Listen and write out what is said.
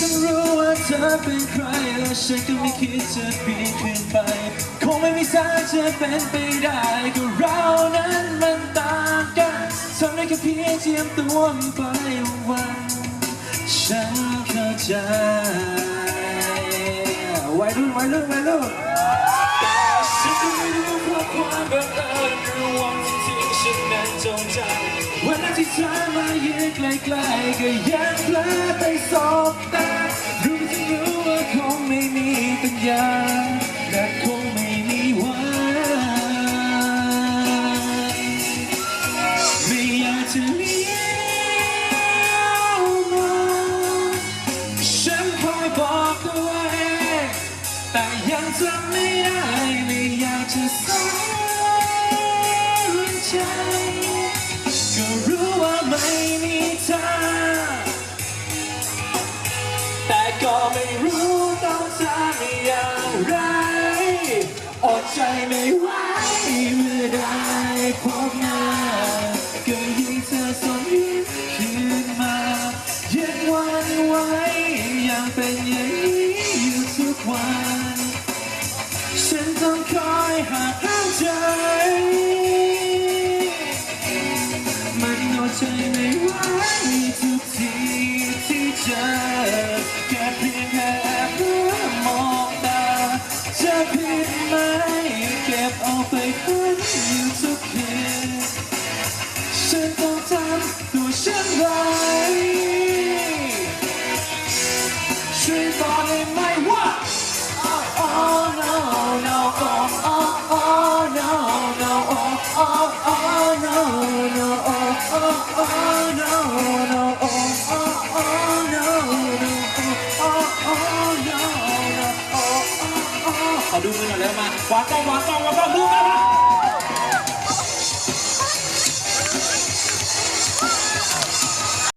ต้องรู้ว่าเธอเป็นใครและฉันก็ไม่คิดจะเปลี่ยนเปลี่ยนไป คงไม่มีทางจะเป็นไปได้ก็เรานั้นมันต่างกันทำได้แค่เพียงเทียมตัวมันไปวันฉันเข้าใจวัยรุ่นวัยรุ่นวัยรุ่นฉันก็ไม่รู้เพราะความบังเอิญหรือวัน เธอมายืนใกล้ๆก็ยังเพลอไปสบตารู้ที่รู้ว่าคงไม่มีปัญญาและคงไม่มีวันไม่อยากจะเลี้ยวมองฉันคอยบอกตัวเองแต่ยังจำไม่ได้ไม่อยากจะสนใจก็ ก็ไม่รู้ต้องทำอย่างไร อดใจไม่ไหวเมื่อได้พบหน้าก็ยิ่งเธอสมยิ้มขึ้นมายังหวันไหวยังเป็นอย่างนี้อยู่ทุกวัน ฉันต้องคอยหาห้ามใจ ไหมเก็บเอาไปฝันอยู่ทุกคืนฉันต้องทำตัวฉันไว้ช่วยบอกได้ไหมว่า Oh no no oh oh oh no no oh oh oh no no oh oh oh no ดูมือหน่อยแล้วมา วางกล้องวางกล้องวางกล้องมือมามา